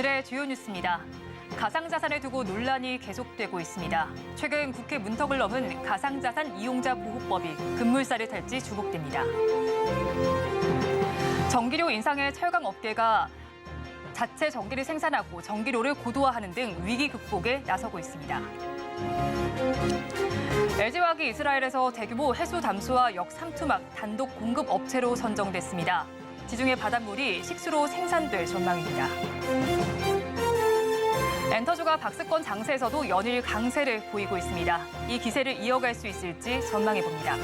오늘의 주요 뉴스입니다. 가상자산을 두고 논란이 계속되고 있습니다. 최근 국회 문턱을 넘은 가상자산 이용자 보호법이 급물살을 탈지 주목됩니다. 전기료 인상에 철강 업계가 자체 전기를 생산하고 전기료를 고도화하는 등 위기 극복에 나서고 있습니다. LG화학이 이스라엘에서 대규모 해수 담수화 역삼투막 단독 공급 업체로 선정됐습니다. 지중해 바닷물이 식수로 생산될 전망입니다. 엔터주가 박스권 장세에서도 연일 강세를 보이고 있습니다. 이 기세를 이어갈 수 있을지 전망해 봅니다.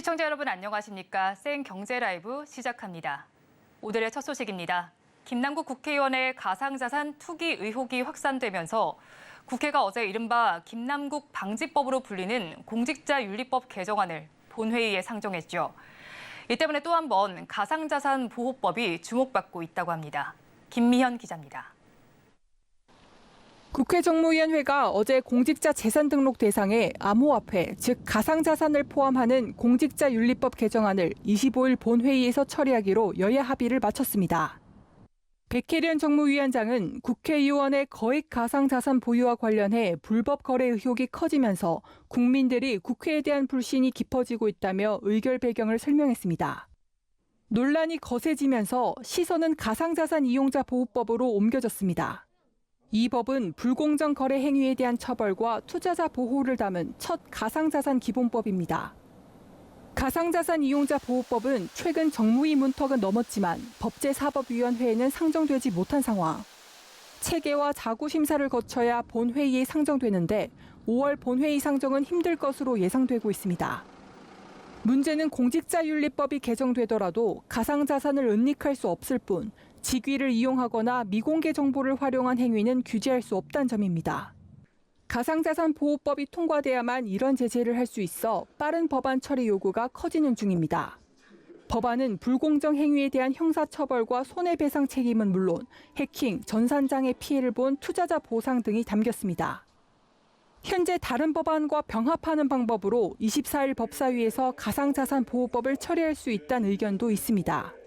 시청자 여러분 안녕하십니까? 생 경제 라이브 시작합니다. 오늘의 첫 소식입니다. 김남국 국회의원의 가상자산 투기 의혹이 확산되면서 국회가 어제 이른바 김남국 방지법으로 불리는 공직자윤리법 개정안을 본회의에 상정했죠. 이 때문에 또 한 번 가상자산 보호법이 주목받고 있다고 합니다. 김미현 기자입니다. 국회 정무위원회가 어제 공직자 재산 등록 대상에 암호화폐, 즉 가상자산을 포함하는 공직자 윤리법 개정안을 25일 본회의에서 처리하기로 여야 합의를 마쳤습니다. 백혜련 정무위원장은 국회의원의 거액 가상자산 보유와 관련해 불법 거래 의혹이 커지면서 국민들이 국회에 대한 불신이 깊어지고 있다며 의결 배경을 설명했습니다. 논란이 거세지면서 시선은 가상자산 이용자 보호법으로 옮겨졌습니다. 이 법은 불공정 거래 행위에 대한 처벌과 투자자 보호를 담은 첫 가상자산 기본법입니다. 가상자산 이용자 보호법은 최근 정무위 문턱은 넘었지만 법제사법위원회에는 상정되지 못한 상황. 체계와 자구 심사를 거쳐야 본회의에 상정되는데 5월 본회의 상정은 힘들 것으로 예상되고 있습니다. 문제는 공직자윤리법이 개정되더라도 가상자산을 은닉할 수 없을 뿐 직위를 이용하거나 미공개 정보를 활용한 행위는 규제할 수 없다는 점입니다. 가상자산 보호법이 통과돼야만 이런 제재를 할 수 있어 빠른 법안 처리 요구가 커지는 중입니다. 법안은 불공정 행위에 대한 형사처벌과 손해배상 책임은 물론 해킹, 전산장애 피해를 본 투자자 보상 등이 담겼습니다. 현재 다른 법안과 병합하는 방법으로 24일 법사위에서 가상자산 보호법을 처리할 수 있다는 의견도 있습니다.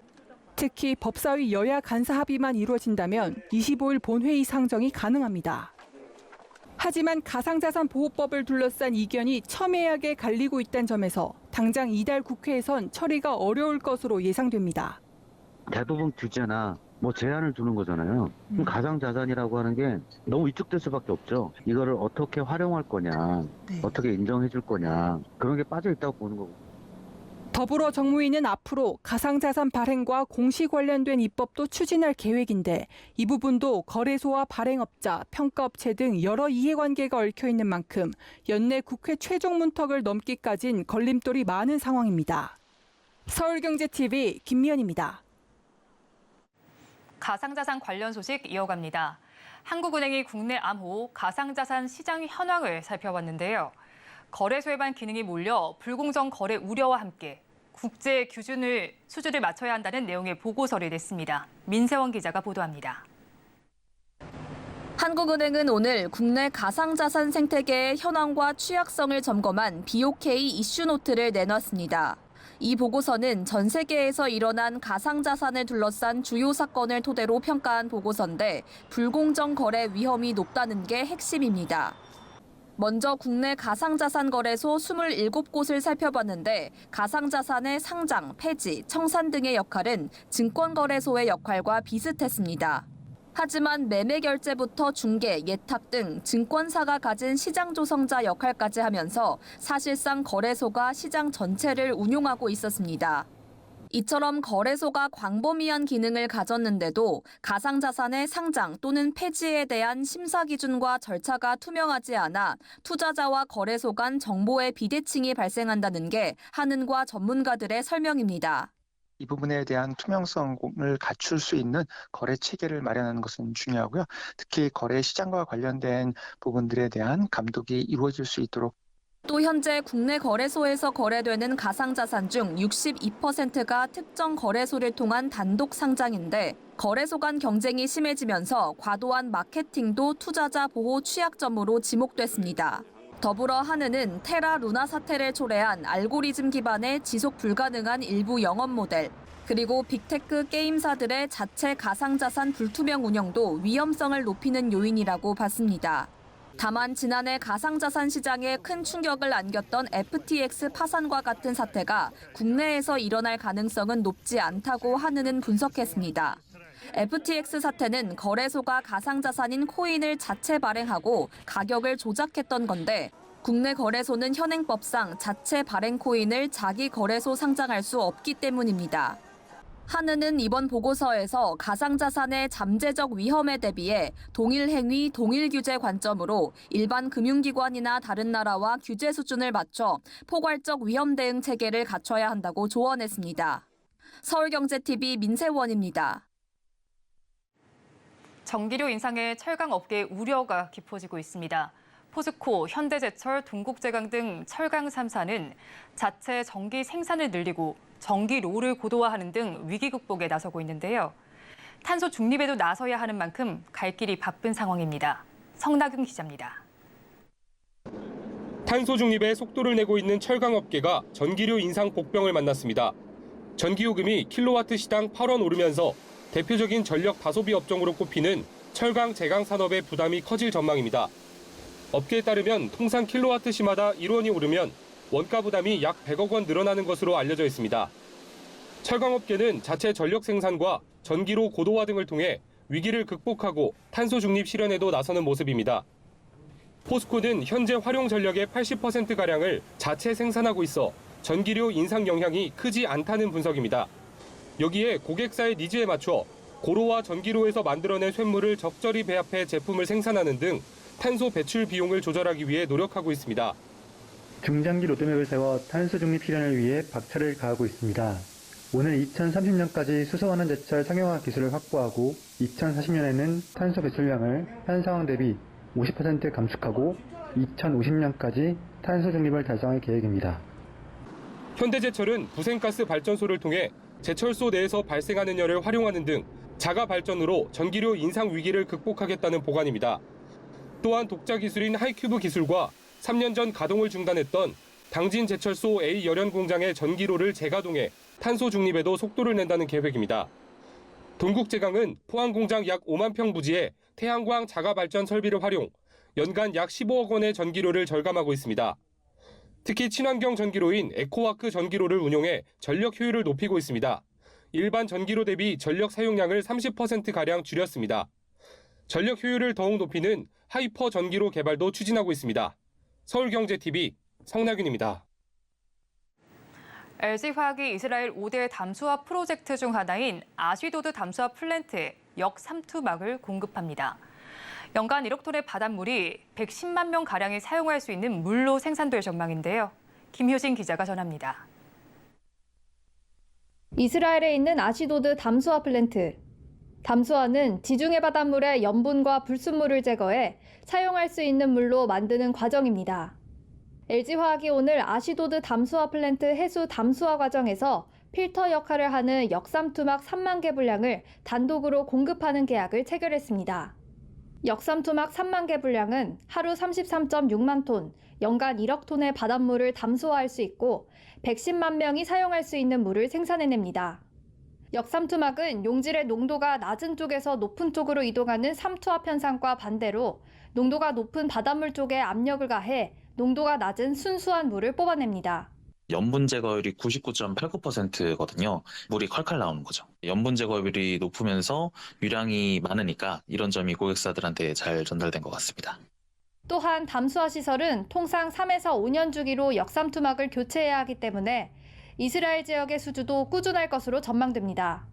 특히 법사위 여야 간사 합의만 이루어진다면 25일 본회의 상정이 가능합니다. 하지만 가상자산 보호법을 둘러싼 이견이 첨예하게 갈리고 있다는 점에서 당장 이달 국회에선 처리가 어려울 것으로 예상됩니다. 대부분 규제나 뭐 제한을 두는 거잖아요. 그럼 가상 자산이라고 하는 게 너무 위축될 수밖에 없죠. 이거를 어떻게 활용할 거냐, 어떻게 인정해 줄 거냐 그런 게 빠져 있다고 보는 거고. 더불어 정무위는 앞으로 가상자산 발행과 공시 관련된 입법도 추진할 계획인데 이 부분도 거래소와 발행업자, 평가업체 등 여러 이해관계가 얽혀 있는 만큼 연내 국회 최종 문턱을 넘기까진 걸림돌이 많은 상황입니다. 서울경제TV 김미연입니다. 가상자산 관련 소식 이어갑니다. 한국은행이 국내 암호 가상자산 시장 현황을 살펴봤는데요. 거래소에만 기능이 몰려 불공정 거래 우려와 함께 국제 규준을 수준을 맞춰야 한다는 내용의 보고서를 냈습니다. 민세원 기자가 보도합니다. 한국은행은 오늘 국내 가상자산 생태계의 현황과 취약성을 점검한 BOK 이슈노트를 내놨습니다. 이 보고서는 전 세계에서 일어난 가상자산을 둘러싼 주요 사건을 토대로 평가한 보고서인데 불공정 거래 위험이 높다는 게 핵심입니다. 먼저 국내 가상자산 거래소 27곳을 살펴봤는데 가상자산의 상장, 폐지, 청산 등의 역할은 증권거래소의 역할과 비슷했습니다. 하지만 매매 결제부터 중개, 예탁 등 증권사가 가진 시장 조성자 역할까지 하면서 사실상 거래소가 시장 전체를 운용하고 있었습니다. 이처럼 거래소가 광범위한 기능을 가졌는데도 가상자산의 상장 또는 폐지에 대한 심사 기준과 절차가 투명하지 않아 투자자와 거래소 간 정보의 비대칭이 발생한다는 게 한은과 전문가들의 설명입니다. 이 부분에 대한 투명성을 갖출 수 있는 거래 체계를 마련하는 것은 중요하고요. 특히 거래 시장과 관련된 부분들에 대한 감독이 이루어질 수 있도록 또 현재 국내 거래소에서 거래되는 가상자산 중 62%가 특정 거래소를 통한 단독 상장인데 거래소 간 경쟁이 심해지면서 과도한 마케팅도 투자자 보호 취약점으로 지목됐습니다. 더불어 한은은 테라 루나 사태를 초래한 알고리즘 기반의 지속 불가능한 일부 영업 모델, 그리고 빅테크 게임사들의 자체 가상자산 불투명 운영도 위험성을 높이는 요인이라고 봤습니다. 다만 지난해 가상자산 시장에 큰 충격을 안겼던 FTX 파산과 같은 사태가 국내에서 일어날 가능성은 높지 않다고 한은은 분석했습니다. FTX 사태는 거래소가 가상자산인 코인을 자체 발행하고 가격을 조작했던 건데 국내 거래소는 현행법상 자체 발행 코인을 자기 거래소 상장할 수 없기 때문입니다. 한은은 이번 보고서에서 가상자산의 잠재적 위험에 대비해 동일 행위, 동일 규제 관점으로 일반 금융기관이나 다른 나라와 규제 수준을 맞춰 포괄적 위험 대응 체계를 갖춰야 한다고 조언했습니다. 서울경제TV 민세원입니다. 전기료 인상에 철강 업계의 우려가 깊어지고 있습니다. 포스코, 현대제철, 동국제강 등 철강 3사는 자체 전기 생산을 늘리고 전기로를 고도화하는 등 위기 극복에 나서고 있는데요. 탄소 중립에도 나서야 하는 만큼 갈 길이 바쁜 상황입니다. 성나경 기자입니다. 탄소 중립에 속도를 내고 있는 철강업계가 전기료 인상 복병을 만났습니다. 전기요금이 킬로와트 시당 8원 오르면서 대표적인 전력 다소비 업종으로 꼽히는 철강 제강 산업의 부담이 커질 전망입니다. 업계에 따르면 통상 킬로와트 시마다 1원이 오르면 원가 부담이 약 100억 원 늘어나는 것으로 알려져 있습니다. 철강업계는 자체 전력 생산과 전기로 고도화 등을 통해 위기를 극복하고 탄소 중립 실현에도 나서는 모습입니다. 포스코는 현재 활용 전력의 80%가량을 자체 생산하고 있어 전기료 인상 영향이 크지 않다는 분석입니다. 여기에 고객사의 니즈에 맞춰 고로와 전기로에서 만들어낸 쇳물을 적절히 배합해 제품을 생산하는 등 탄소 배출 비용을 조절하기 위해 노력하고 있습니다. 중장기 로드맵을 세워 탄소 중립 실현을 위해 박차를 가하고 있습니다. 오늘 2030년까지 수소환원 제철 상용화 기술을 확보하고 2040년에는 탄소 배출량을 현 상황 대비 50% 감축하고 2050년까지 탄소 중립을 달성할 계획입니다. 현대제철은 부생가스 발전소를 통해 제철소 내에서 발생하는 열을 활용하는 등 자가 발전으로 전기료 인상 위기를 극복하겠다는 보관입니다. 또한 독자 기술인 하이큐브 기술과 3년 전 가동을 중단했던 당진 제철소 A 열연 공장의 전기로를 재가동해 탄소 중립에도 속도를 낸다는 계획입니다. 동국제강은 포항 공장 약 5만 평 부지에 태양광 자가 발전 설비를 활용 연간 약 15억 원의 전기료를 절감하고 있습니다. 특히 친환경 전기로인 에코와크 전기로를 운용해 전력 효율을 높이고 있습니다. 일반 전기로 대비 전력 사용량을 30%가량 줄였습니다. 전력 효율을 더욱 높이는 하이퍼 전기로 개발도 추진하고 있습니다. 서울경제TV 성나균입니다. LG화학이 이스라엘 5대 담수화 프로젝트 중 하나인 아쉬도드 담수화 플랜트에 역삼투막을 공급합니다. 연간 1억 톤의 바닷물이 110만 명 가량이 사용할 수 있는 물로 생산될 전망인데요. 김효진 기자가 전합니다. 이스라엘에 있는 아시도드 담수화 플랜트. 담수화는 지중해 바닷물의 염분과 불순물을 제거해 사용할 수 있는 물로 만드는 과정입니다. LG화학이 오늘 아시도드 담수화 플랜트 해수 담수화 과정에서 필터 역할을 하는 역삼투막 3만 개 분량을 단독으로 공급하는 계약을 체결했습니다. 역삼투막 3만 개 분량은 하루 33.6만 톤, 연간 1억 톤의 바닷물을 담소화할 수 있고 110만 명이 사용할 수 있는 물을 생산해냅니다. 역삼투막은 용질의 농도가 낮은 쪽에서 높은 쪽으로 이동하는 삼투압 현상과 반대로 농도가 높은 바닷물 쪽에 압력을 가해 농도가 낮은 순수한 물을 뽑아냅니다. 염분 제거율이 99.89%거든요. 물이 컬컬 나오는 거죠. 염분 제거율이 높으면서 유량이 많으니까 이런 점이 고객사들한테 잘 전달된 것 같습니다. 또한 담수화 시설은 통상 3에서 5년 주기로 역삼투막을 교체해야 하기 때문에 이스라엘 지역의 수주도 꾸준할 것으로 전망됩니다.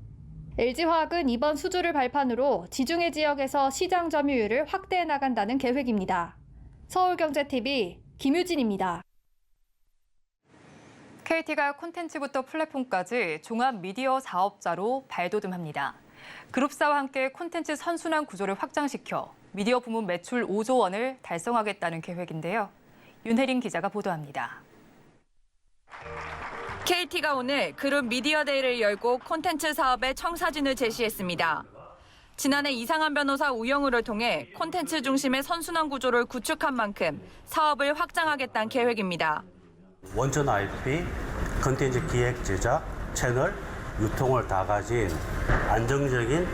LG화학은 이번 수주를 발판으로 지중해 지역에서 시장 점유율을 확대해 나간다는 계획입니다. 서울경제TV 김유진입니다. KT가 콘텐츠부터 플랫폼까지 종합 미디어 사업자로 발돋움합니다. 그룹사와 함께 콘텐츠 선순환 구조를 확장시켜 미디어 부문 매출 5조 원을 달성하겠다는 계획인데요. 윤혜린 기자가 보도합니다. KT가 오늘 그룹 미디어 데이를 열고 콘텐츠 사업의 청사진을 제시했습니다. 지난해 이상한 변호사 우영우를 통해 콘텐츠 중심의 선순환 구조를 구축한 만큼 사업을 확장하겠다는 계획입니다. 원전 IP, 컨텐츠 기획, 제작, 채널, 유통을 다 가진 안정적인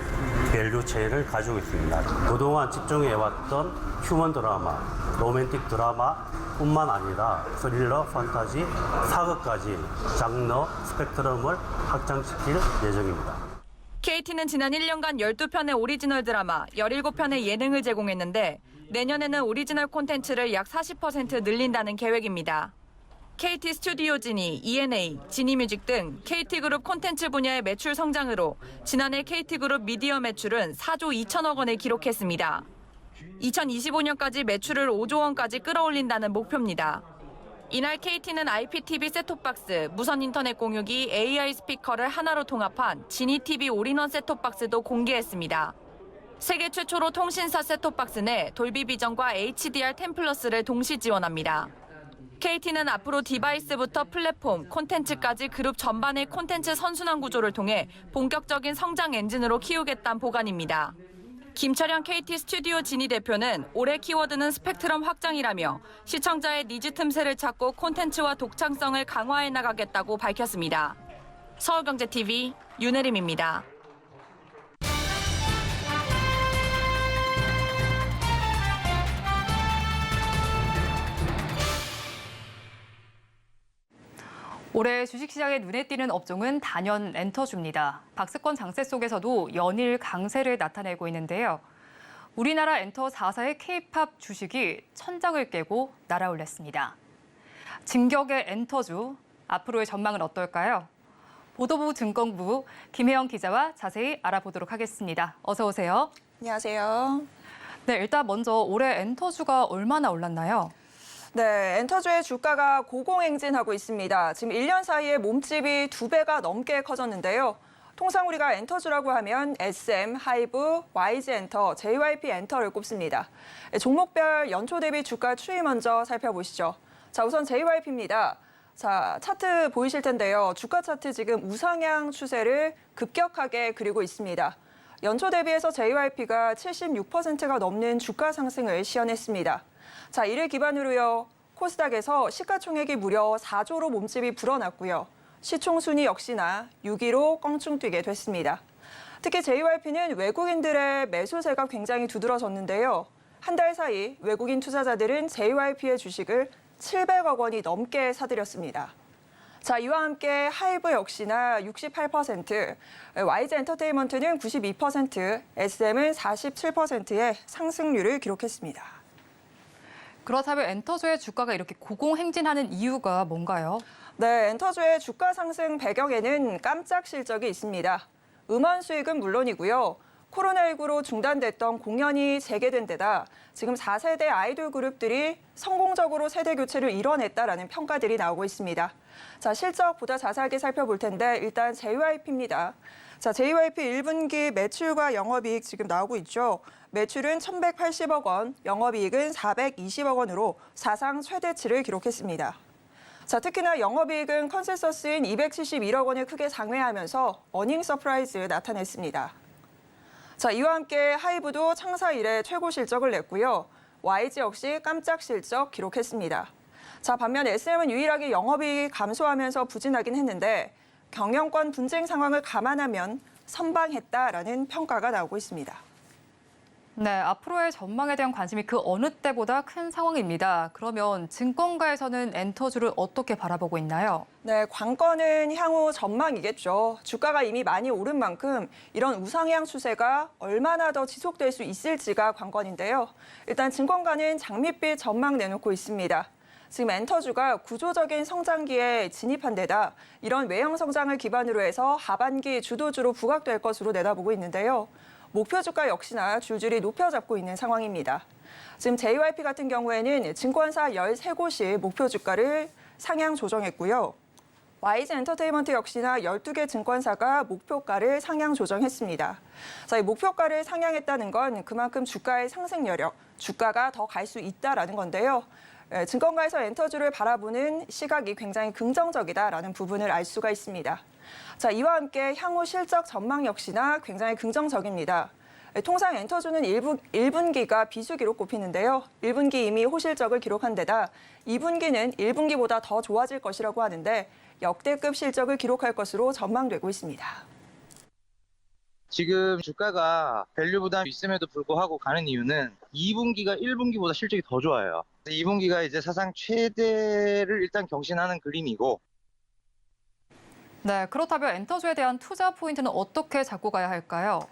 밸류 체인을 가지고 있습니다. 그동안 집중해왔던 휴먼 드라마, 로맨틱 드라마 뿐만 아니라 스릴러, 판타지, 사극까지 장르 스펙트럼을 확장시킬 예정입니다. KT는 지난 1년간 12편의 오리지널 드라마, 17편의 예능을 제공했는데 내년에는 오리지널 콘텐츠를 약 40% 늘린다는 계획입니다. KT 스튜디오 지니, ENA, 지니뮤직 등 KT그룹 콘텐츠 분야의 매출 성장으로 지난해 KT그룹 미디어 매출은 4조 2천억 원을 기록했습니다. 2025년까지 매출을 5조 원까지 끌어올린다는 목표입니다. 이날 KT는 IPTV 셋톱박스, 무선 인터넷 공유기, AI 스피커를 하나로 통합한 지니TV 올인원 셋톱박스도 공개했습니다. 세계 최초로 통신사 셋톱박스 내 돌비 비전과 HDR10 플러스를 동시 지원합니다. KT는 앞으로 디바이스부터 플랫폼, 콘텐츠까지 그룹 전반의 콘텐츠 선순환 구조를 통해 본격적인 성장 엔진으로 키우겠다는 보관입니다. 김철현 KT 스튜디오 진희 대표는 올해 키워드는 스펙트럼 확장이라며 시청자의 니즈 틈새를 찾고 콘텐츠와 독창성을 강화해 나가겠다고 밝혔습니다. 서울경제TV 윤혜림입니다. 올해 주식시장에 눈에 띄는 업종은 단연 엔터주입니다. 박스권 장세 속에서도 연일 강세를 나타내고 있는데요. 우리나라 엔터 4사의 K-팝 주식이 천장을 깨고 날아올랐습니다. 진격의 엔터주, 앞으로의 전망은 어떨까요? 보도부 증권부 김혜영 기자와 자세히 알아보도록 하겠습니다. 어서 오세요. 안녕하세요. 네, 일단 먼저 올해 엔터주가 얼마나 올랐나요? 네, 엔터주의 주가가 고공행진하고 있습니다. 지금 1년 사이에 몸집이 두 배가 넘게 커졌는데요. 통상 우리가 엔터주라고 하면 SM, 하이브, YG 엔터, JYP 엔터를 꼽습니다. 종목별 연초 대비 주가 추이 먼저 살펴보시죠. 자, 우선 JYP입니다. 자, 차트 보이실 텐데요. 주가 차트 지금 우상향 추세를 급격하게 그리고 있습니다. 연초 대비해서 JYP가 76%가 넘는 주가 상승을 시현했습니다. 자, 이를 기반으로요. 코스닥에서 시가총액이 무려 4조로 몸집이 불어났고요. 시총 순위 역시나 6위로 껑충 뛰게 됐습니다. 특히 JYP는 외국인들의 매수세가 굉장히 두드러졌는데요. 한 달 사이 외국인 투자자들은 JYP의 주식을 700억 원이 넘게 사들였습니다. 자, 이와 함께 하이브 역시나 68%, YG 엔터테인먼트는 92%, SM은 47%의 상승률을 기록했습니다. 그렇다면 엔터주의 주가가 이렇게 고공행진하는 이유가 뭔가요? 네, 엔터주의 주가 상승 배경에는 깜짝 실적이 있습니다. 음원 수익은 물론이고요. 코로나19로 중단됐던 공연이 재개된 데다 지금 4세대 아이돌 그룹들이 성공적으로 세대 교체를 이뤄냈다라는 평가들이 나오고 있습니다. 자, 실적 보다 자세하게 살펴볼 텐데 일단 JYP입니다. 자, JYP 1분기 매출과 영업이익 지금 나오고 있죠. 매출은 1,180억 원, 영업이익은 420억 원으로 사상 최대치를 기록했습니다. 자, 특히나 영업이익은 컨센서스인 271억 원을 크게 상회하면서 어닝 서프라이즈 나타냈습니다. 자, 이와 함께 하이브도 창사 이래 최고 실적을 냈고요. YG 역시 깜짝 실적 기록했습니다. 자, 반면 SM은 유일하게 영업이 감소하면서 부진하긴 했는데 경영권 분쟁 상황을 감안하면 선방했다라는 평가가 나오고 있습니다. 네, 앞으로의 전망에 대한 관심이 그 어느 때보다 큰 상황입니다. 그러면 증권가에서는 엔터주를 어떻게 바라보고 있나요? 네, 관건은 향후 전망이겠죠. 주가가 이미 많이 오른 만큼 이런 우상향 추세가 얼마나 더 지속될 수 있을지가 관건인데요. 일단 증권가는 장밋빛 전망 내놓고 있습니다. 지금 엔터주가 구조적인 성장기에 진입한 데다 이런 외형 성장을 기반으로 해서 하반기 주도주로 부각될 것으로 내다보고 있는데요. 목표 주가 역시나 줄줄이 높여잡고 있는 상황입니다. 지금 JYP 같은 경우에는 증권사 13곳이 목표 주가를 상향 조정했고요. YG 엔터테인먼트 역시나 12개 증권사가 목표가를 상향 조정했습니다. 자, 이 목표가를 상향했다는 건 그만큼 주가의 상승 여력, 주가가 더 갈 수 있다라는 건데요. 예, 증권가에서 엔터주를 바라보는 시각이 굉장히 긍정적이다라는 부분을 알 수가 있습니다. 자, 이와 함께 향후 실적 전망 역시나 굉장히 긍정적입니다. 예, 통상 엔터주는 1부, 1분기가 비수기로 꼽히는데요. 1분기 이미 호실적을 기록한 데다 2분기는 1분기보다 더 좋아질 것이라고 하는데 역대급 실적을 기록할 것으로 전망되고 있습니다. 지금 주가가 밸류 부담이 있음에도 불구하고 가는 이유는 2분기가 1분기보다 실적이 더 좋아요. 2분기가 이제 사상 최대를 일단 경신하는 그림이고 네, 그렇다면 엔터주에 대한 투자 포인트는 어떻게 잡고 가야 할까요?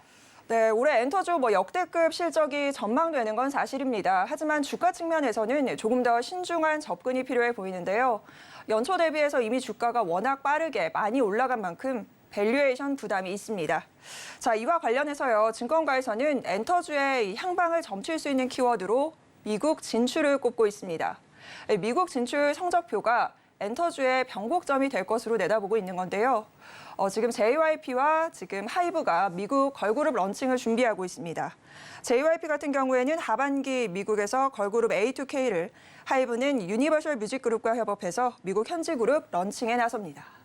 네, 올해 엔터주 뭐 역대급 실적이 전망되는 건 사실입니다. 하지만 주가 측면에서는 조금 더 신중한 접근이 필요해 보이는데요. 연초 대비해서 이미 주가가 워낙 빠르게 많이 올라간 만큼 밸류에이션 부담이 있습니다. 자, 이와 관련해서요. 증권가에서는 엔터주의 향방을 점칠 수 있는 키워드로 미국 진출을 꼽고 있습니다. 미국 진출 성적표가 엔터주의 변곡점이 될 것으로 내다보고 있는 건데요. 어, 지금 JYP와 지금 하이브가 미국 걸그룹 런칭을 준비하고 있습니다. JYP 같은 경우에는 하반기 미국에서 걸그룹 A2K를, 하이브는 유니버셜 뮤직그룹과 협업해서 미국 현지 그룹 런칭에 나섭니다.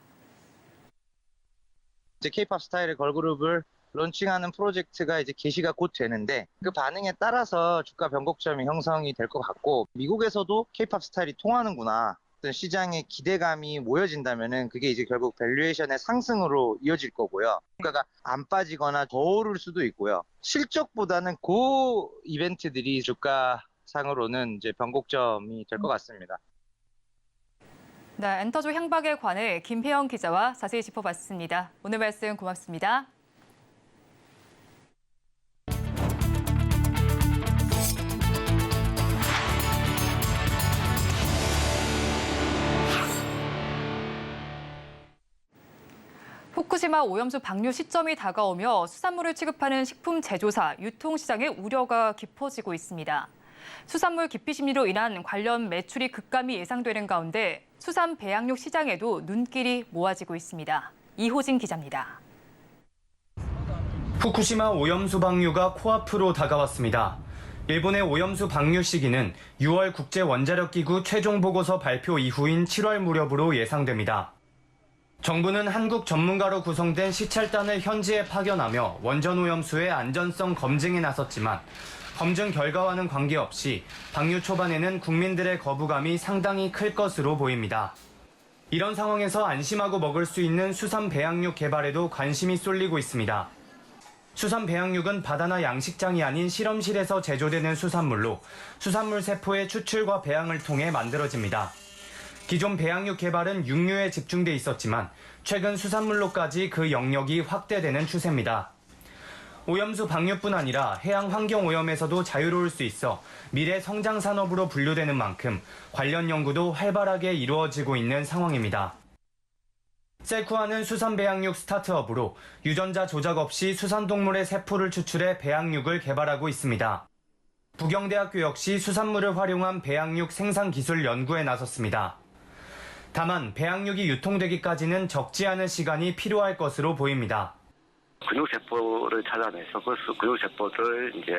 이제 K-팝 스타일의 걸그룹을 런칭하는 프로젝트가 이제 개시가 곧 되는데 그 반응에 따라서 주가 변곡점이 형성이 될 것 같고 미국에서도 K-팝 스타일이 통하는구나. 어떤 시장의 기대감이 모여진다면은 그게 이제 결국 밸류에이션의 상승으로 이어질 거고요. 주가가 안 빠지거나 더 오를 수도 있고요. 실적보다는 그 이벤트들이 주가 상으로는 이제 변곡점이 될 것 같습니다. 네, 엔터주 향박에 관해 김혜영 기자와 자세히 짚어봤습니다. 오늘 말씀 고맙습니다. 후쿠시마 오염수 방류 시점이 다가오며 수산물을 취급하는 식품 제조사, 유통 시장의 우려가 깊어지고 있습니다. 수산물 기피 심리로 인한 관련 매출이 급감이 예상되는 가운데 수산 배양육 시장에도 눈길이 모아지고 있습니다. 이호진 기자입니다. 후쿠시마 오염수 방류가 코앞으로 다가왔습니다. 일본의 오염수 방류 시기는 6월 국제 원자력 기구 최종 보고서 발표 이후인 7월 무렵으로 예상됩니다. 정부는 한국 전문가로 구성된 시찰단을 현지에 파견하며 원전 오염수의 안전성 검증에 나섰지만 검증 결과와는 관계없이 방류 초반에는 국민들의 거부감이 상당히 클 것으로 보입니다. 이런 상황에서 안심하고 먹을 수 있는 수산 배양육 개발에도 관심이 쏠리고 있습니다. 수산 배양육은 바다나 양식장이 아닌 실험실에서 제조되는 수산물로 수산물 세포의 추출과 배양을 통해 만들어집니다. 기존 배양육 개발은 육류에 집중돼 있었지만 최근 수산물로까지 그 영역이 확대되는 추세입니다. 오염수 방류뿐 아니라 해양 환경 오염에서도 자유로울 수 있어 미래 성장 산업으로 분류되는 만큼 관련 연구도 활발하게 이루어지고 있는 상황입니다. 셀쿠아는 수산 배양육 스타트업으로 유전자 조작 없이 수산동물의 세포를 추출해 배양육을 개발하고 있습니다. 부경대학교 역시 수산물을 활용한 배양육 생산 기술 연구에 나섰습니다. 다만 배양육이 유통되기까지는 적지 않은 시간이 필요할 것으로 보입니다. 근육세포를 찾아내서 그 수- 근육세포를 이제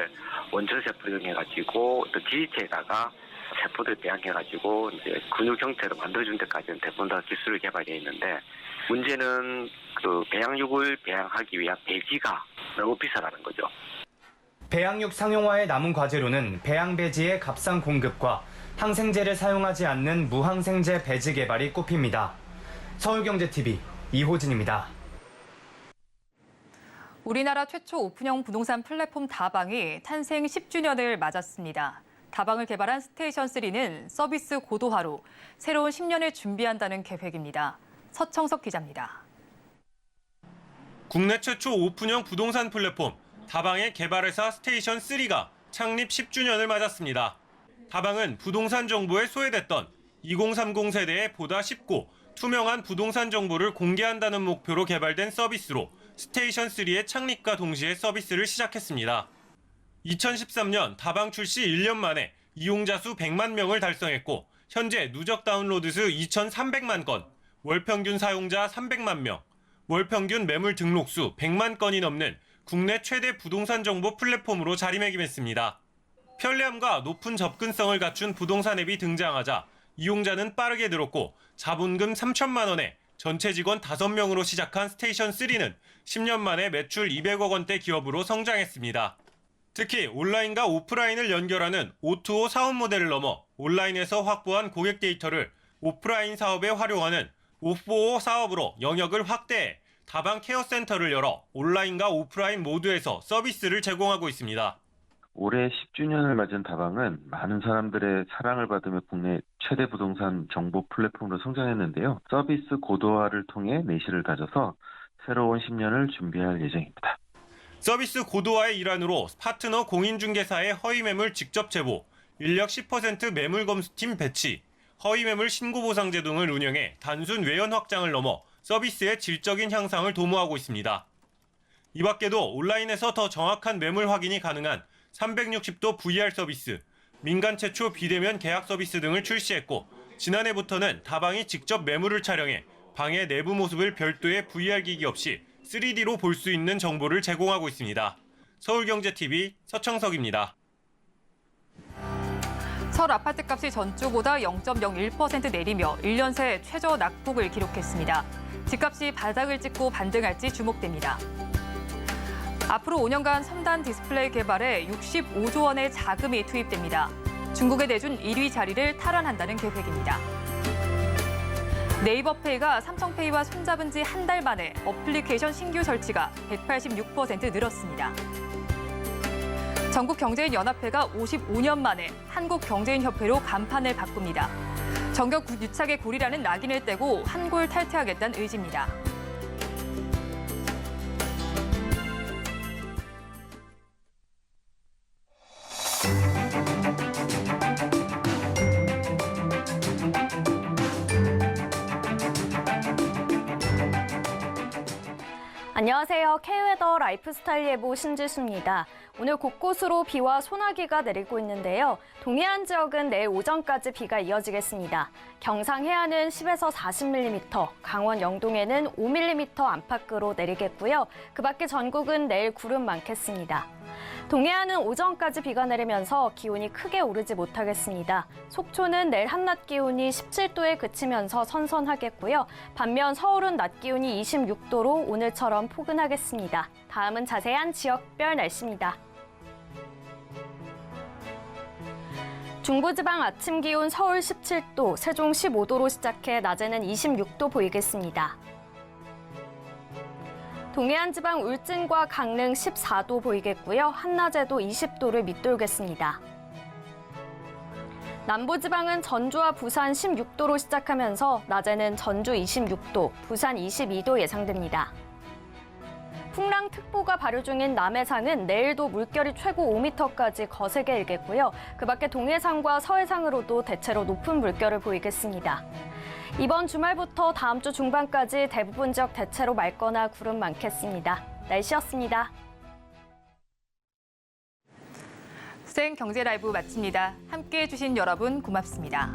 원천세포 이용해가지고 또 지지체에다가 세포들 배양해가지고 이제 근육 형태로 만들어준 데까지는 대부분 다 기술을 개발되어 있는데 문제는 그 배양육을 배양하기 위한 배지가 너무 비싸다는 거죠. 배양육 상용화의 남은 과제로는 배양 배지의 값상 공급과 항생제를 사용하지 않는 무항생제 배지 개발이 꼽힙니다. 서울경제TV 이호진입니다. 우리나라 최초 오픈형 부동산 플랫폼 다방이 탄생 10주년을 맞았습니다. 다방을 개발한 스테이션3는 서비스 고도화로 새로운 10년을 준비한다는 계획입니다. 서청석 기자입니다. 국내 최초 오픈형 부동산 플랫폼 다방의 개발회사 스테이션 3가 창립 10주년을 맞았습니다. 다방은 부동산 정보에 소외됐던 2030 세대에 보다 쉽고 투명한 부동산 정보를 공개한다는 목표로 개발된 서비스로 스테이션 3의 창립과 동시에 서비스를 시작했습니다. 2013년 다방 출시 1년 만에 이용자 수 100만 명을 달성했고 현재 누적 다운로드 수 2,300만 건, 월 평균 사용자 300만 명, 월 평균 매물 등록 수 100만 건이 넘는 국내 최대 부동산 정보 플랫폼으로 자리매김했습니다. 편리함과 높은 접근성을 갖춘 부동산 앱이 등장하자 이용자는 빠르게 늘었고 자본금 3천만 원에 전체 직원 5명으로 시작한 스테이션 3는 10년 만에 매출 200억 원대 기업으로 성장했습니다. 특히 온라인과 오프라인을 연결하는 O2O 사업 모델을 넘어 온라인에서 확보한 고객 데이터를 오프라인 사업에 활용하는 O4O 사업으로 영역을 확대해 다방 케어 센터를 열어 온라인과 오프라인 모두에서 서비스를 제공하고 있습니다. 올해 10주년을 맞은 다방은 많은 사람들의 사랑을 받으며 국내 최대 부동산 정보 플랫폼으로 성장했는데요. 서비스 고도화를 통해 내실을 다져서 새로운 10년을 준비할 예정입니다. 서비스 고도화의 일환으로 파트너 공인중개사의 허위 매물 직접 제보, 인력 10% 매물 검수팀 배치, 허위 매물 신고 보상제 등을 운영해 단순 외연 확장을 넘어 서비스의 질적인 향상을 도모하고 있습니다. 이 밖에도 온라인에서 더 정확한 매물 확인이 가능한 360도 VR 서비스, 민간 최초 비대면 계약 서비스 등을 출시했고 지난해부터는 다방이 직접 매물을 촬영해 방의 내부 모습을 별도의 VR 기기 없이 3D로 볼 수 있는 정보를 제공하고 있습니다. 서울경제TV 서청석입니다. 서울 아파트 값이 전주보다 0.01% 내리며 1년 새 최저 낙폭을 기록했습니다. 집값이 바닥을 찍고 반등할지 주목됩니다. 앞으로 5년간 첨단 디스플레이 개발에 65조 원의 자금이 투입됩니다. 중국에 내준 1위 자리를 탈환한다는 계획입니다. 네이버페이가 삼성페이와 손잡은 지 한 달 만에 어플리케이션 신규 설치가 186% 늘었습니다. 전국 경제인 연합회가 55년 만에 한국 경제인 협회로 간판을 바꿉니다. 정경 유착의 골이라는 낙인을 떼고 한 골 탈퇴하겠다는 의지입니다. 안녕하세요. K웨더 라이프스타일 예보 신지수입니다. 오늘 곳곳으로 비와 소나기가 내리고 있는데요. 동해안 지역은 내일 오전까지 비가 이어지겠습니다. 경상 해안은 10에서 40mm, 강원 영동에는 5mm 안팎으로 내리겠고요. 그 밖에 전국은 내일 구름 많겠습니다. 동해안은 오전까지 비가 내리면서 기온이 크게 오르지 못하겠습니다. 속초는 내일 한낮 기온이 17도에 그치면서 선선하겠고요. 반면 서울은 낮 기온이 26도로 오늘처럼 포근하겠습니다. 다음은 자세한 지역별 날씨입니다. 중부지방 아침 기온 서울 17도, 세종 15도로 시작해 낮에는 26도 보이겠습니다. 동해안 지방 울진과 강릉 14도 보이겠고요. 한낮에도 20도를 밑돌겠습니다. 남부지방은 전주와 부산 16도로 시작하면서 낮에는 전주 26도, 부산 22도 예상됩니다. 풍랑특보가 발효 중인 남해상은 내일도 물결이 최고 5m까지 거세게 일겠고요. 그 밖에 동해상과 서해상으로도 대체로 높은 물결을 보이겠습니다. 이번 주말부터 다음 주 중반까지 대부분 지역 대체로 맑거나 구름 많겠습니다. 날씨였습니다. 생 경제 라이브 마칩니다. 함께 해 주신 여러분 고맙습니다.